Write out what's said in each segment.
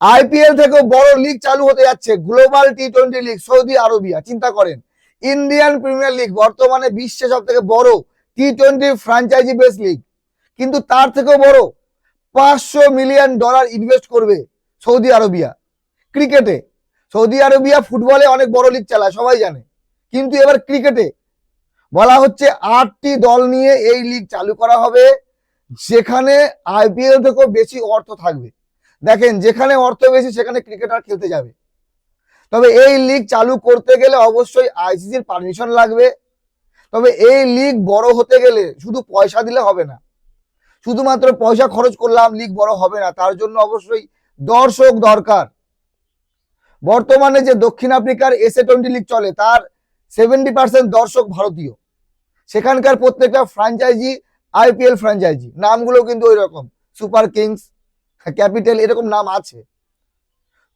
IPL থেকেও বড় league চালু হতে যাচ্ছে। Global T twenty league Saudi Arabia চিন্তা করেন। ইন্ডিয়ান প্রিমিয়ার লিগ বর্তমানে বিশ্বে সব থেকে বড় T twenty franchise base league কিন্তু তার থেকেও বড় পাঁচশো মিলিয়ন ডলার ইনভেস্ট করবে সৌদি আরবিয়া ক্রিকেটে সৌদি আরবিয়া ফুটবলে অনেক বড় লিগ চালায়, সবাই জানে। কিন্তু এবার ক্রিকেটে বলা হচ্ছে আটটি দল নিয়ে এই লিগ চালু করা হবে, যেখানে আইপিএল থেকেও বেশি অর্থ থাকবে। দেখেন, যেখানে অর্থ বেশি, সেখানে ক্রিকেটার খেলতে যাবে। তবে এই লিগ চালু করতে গেলে অবশ্যই আইসিসির পারমিশন লাগবে। তবে এই লিগ বড় হতে গেলে শুধু পয়সা দিলে হবে না। শুধুমাত্র পয়সা খরচ করলাম, লিগ বড় হবে না। তার জন্য অবশ্যই দর্শক দরকার। বর্তমানে যে দক্ষিণ আফ্রিকার এসএ টোয়েন্টি লিগ চলে, তার সেভেন্টি পার্সেন্ট দর্শক ভারতীয়। সেখানকার প্রত্যেকটা ফ্র্যাঞ্চাইজি আইপিএল ফ্র্যাঞ্চাইজি নামগুলো কিন্তু ওই রকম সুপার কিংস ক্যাপিটাল এরকম নাম আছে।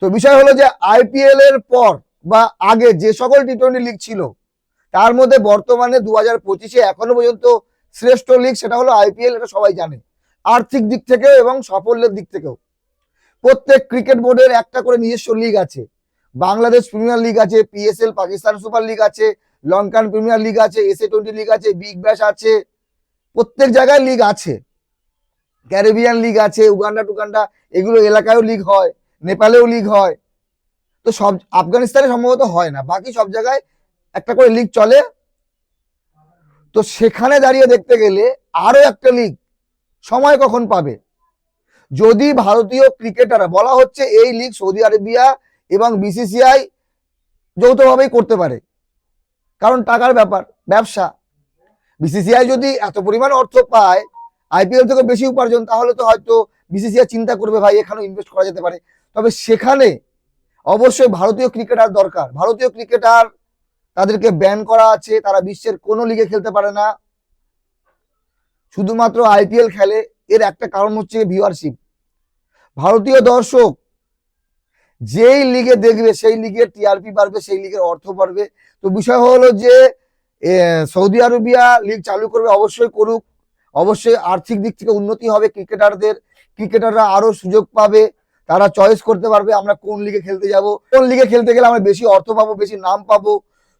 তো বিষয় হলো যে আইপিএল এর পর বা আগে যে সকল টি টোয়েন্টি লিগ ছিল, তার মধ্যে বর্তমানে দু হাজার পঁচিশে এখনও পর্যন্ত শ্রেষ্ঠ লিগ সেটা হলো আইপিএল এটা সবাই জানে। আর্থিক দিক থেকেও এবং সাফল্যের দিক থেকেও। প্রত্যেক ক্রিকেট বোর্ডের একটা করে নিজস্ব লিগ আছে। বাংলাদেশ প্রিমিয়ার লিগ আছে পিএসএল পাকিস্তান সুপার লিগ আছে লঙ্কান প্রিমিয়ার লিগ আছে এসএ টোয়েন্টি লিগ আছে বিগ ব্যাশ আছে। প্রত্যেক জায়গায় লিগ আছে। ক্যারিবিয়ান লিগ আছে, উগান্ডা, টুগান্ডা, এগুলো এলাকায়ও লিগ হয়, নেপালেও লিগ হয়। তো সব, আফগানিস্তানে সম্ভবত হয় না, বাকি সব জায়গায় একটা করে লিগ চলে। তো সেখানে দাঁড়িয়ে দেখতে গেলে আরও একটা লিগ সময় কখন পাবে? যদি ভারতীয় ক্রিকেটাররা, বলা হচ্ছে এই লিগ সৌদি আরবিয়া এবং বিসিসিআই যৌথভাবেই করতে পারে। কারণ টাকার ব্যাপার, ব্যবসা। বিসিসিআই যদি এত পরিমাণ অর্থ পায় আইপিএল থেকে বেশি উপার্জন, তাহলে তো হয়তো বিসিসিআই চিন্তা করবে ভাই এখানেও ইনভেস্ট করা যেতে পারে। তবে সেখানে অবশ্যই ভারতীয় ক্রিকেটার দরকার। ভারতীয় ক্রিকেটার তাদেরকে ব্যান করা আছে, তারা বিশ্বের কোনো লিগে খেলতে পারে না। শুধুমাত্র আইপিএল খেলে, এর একটা কারণ হচ্ছে ভিউয়ারশিপ ভারতীয় দর্শক যেই লিগে দেখবে, সেই লিগের টিআরপি বাড়বে, সেই লিগের অর্থ বাড়বে। তো বিষয় হলো যে সৌদি আরবিয়া লিগ চালু করবে, অবশ্যই করুক। অবশ্যই আর্থিক দিক থেকে উন্নতি হবে, ক্রিকেটারদের, ক্রিকেটাররা আরও সুযোগ পাবে, তারা চয়েস করতে পারবে আমরা কোন লিগে খেলতে যাব। কোন লিগে খেলতে গেলে আমরা বেশি অর্থ পাবো, বেশি নাম পাবো।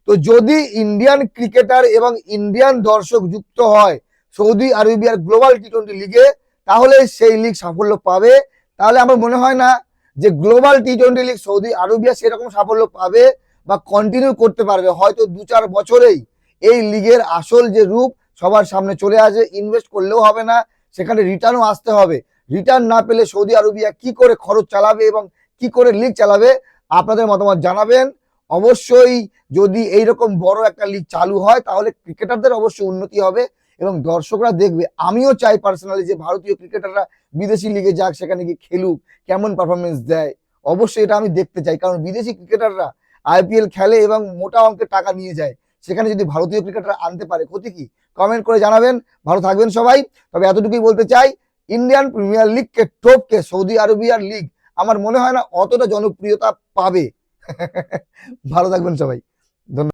তো যদি ইন্ডিয়ান ক্রিকেটার এবং ইন্ডিয়ান দর্শক যুক্ত হয় সৌদি আরবিয়ার গ্লোবাল টি টোয়েন্টি লিগে তাহলে সেই লিগ সাফল্য পাবে। তাহলে আমার মনে হয় না যে global T twenty league Saudi Arabia সেরকম সাফল্য পাবে বা কন্টিনিউ করতে পারবে। হয়তো দু চার বছরেই এই লিগের আসল যে রূপ সবার সামনে চলে আসে ইনভেস্ট করলেও হবে না, সেখানে রিটার্নও আসতে হবে। রিটার্ন না পেলে সৌদি আরবিয়া কি করে খরচ চালাবে এবং কি করে লিগ চালাবে, আপনাদের মতামত জানাবেন। অবশ্যই যদি এইরকম বড় একটা লিগ চালু হয়, তাহলে ক্রিকেটারদের অবশ্যই উন্নতি হবে এবং দর্শকরা দেখবে। আমিও চাই পার্সোনালি যে ভারতীয় ক্রিকেটাররা বিদেশি লিগে যাক, সেখানে গিয়ে খেলুক, কেমন পারফরমেন্স দেয়। অবশ্যই এটা আমি দেখতে চাই, কারণ বিদেশি ক্রিকেটাররা আইপিএল খেলে এবং মোটা অঙ্কের টাকা নিয়ে যায়। সেখানে যদি ভারতীয় ক্রিকেটার আনতে পারে, ক্ষতি কি? কমেন্ট করে জানাবেন। ভালো থাকবেন সবাই। তবে এতটুকুই বলতে চাই ইন্ডিয়ান প্রিমিয়ার লিগকে টপকে সৌদি আরবিয়ার লিগ আমার মনে হয় না অতটা জনপ্রিয়তা পাবে। ভালো থাকবেন সবাই।